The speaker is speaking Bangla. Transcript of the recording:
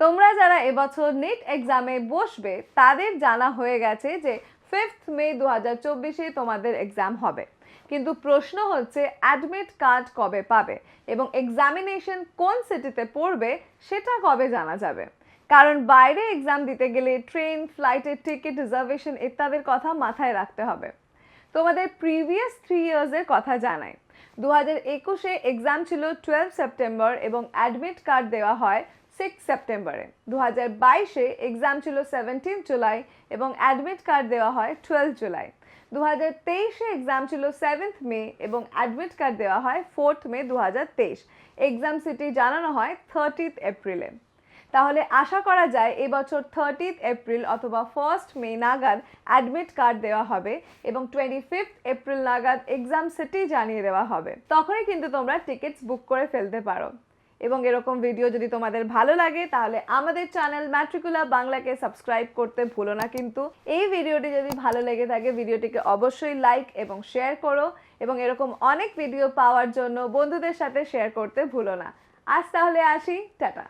তোমরা যারা এবছর নিট এক্সামে বসবে, তাদের জানা হয়ে গেছে যে ফিফথ মে দু হাজার চব্বিশে তোমাদের এক্সাম হবে। কিন্তু প্রশ্ন হচ্ছে অ্যাডমিট কার্ড কবে পাবে এবং এক্সামিনেশন কোন সিটিতে পড়বে সেটা কবে জানা যাবে? কারণ বাইরে এক্সাম দিতে গেলে ট্রেন ফ্লাইটের টিকিট রিজার্ভেশন ইত্যাদির কথা মাথায় রাখতে হবে। তোমাদের প্রিভিয়াস থ্রি ইয়ার্সের কথা জানাই। দু হাজার একুশে এক্সাম ছিল টুয়েলভ সেপ্টেম্বর এবং অ্যাডমিট কার্ড দেওয়া হয় সিক্স সেপ্টেম্বরে দু হাজার বাইশে এক্সাম ছিল সেভেন্টিন জুলাই এবং অ্যাডমিট কার্ড দেওয়া হয় টুয়েলভ জুলাই দু হাজার তেইশে এক্সাম ছিল সেভেন্থ মে এবং অ্যাডমিট কার্ড দেওয়া হয় ফোর্থ মে দু হাজার তেইশ। এক্সাম সিটি জানানো হয় থার্টিথ এপ্রিলে তাহলে আশা করা যায় এবছর থার্টিথ এপ্রিল অথবা ফার্স্ট মে নাগাদ অ্যাডমিট কার্ড দেওয়া হবে এবং টোয়েন্টি ফিফথ এপ্রিল নাগাদ এক্সাম সিটি জানিয়ে দেওয়া হবে। তখনই কিন্তু তোমরা টিকিটস বুক করে ফেলতে পারো। এবং এরকম ভিডিও যদি তোমাদের ভালো লাগে, তাহলে আমাদের চ্যানেল ম্যাট্রিকুলা বাংলাকে সাবস্ক্রাইব করতে ভুলো না কিন্তু। এই ভিডিওটি যদি ভালো লেগে থাকে ভিডিওটিকে অবশ্যই লাইক এবং শেয়ার করো এবং এরকম অনেক ভিডিও পাওয়ার জন্য বন্ধুদের সাথে শেয়ার করতে ভুলো না। আজ তাহলে আসি, টাটা।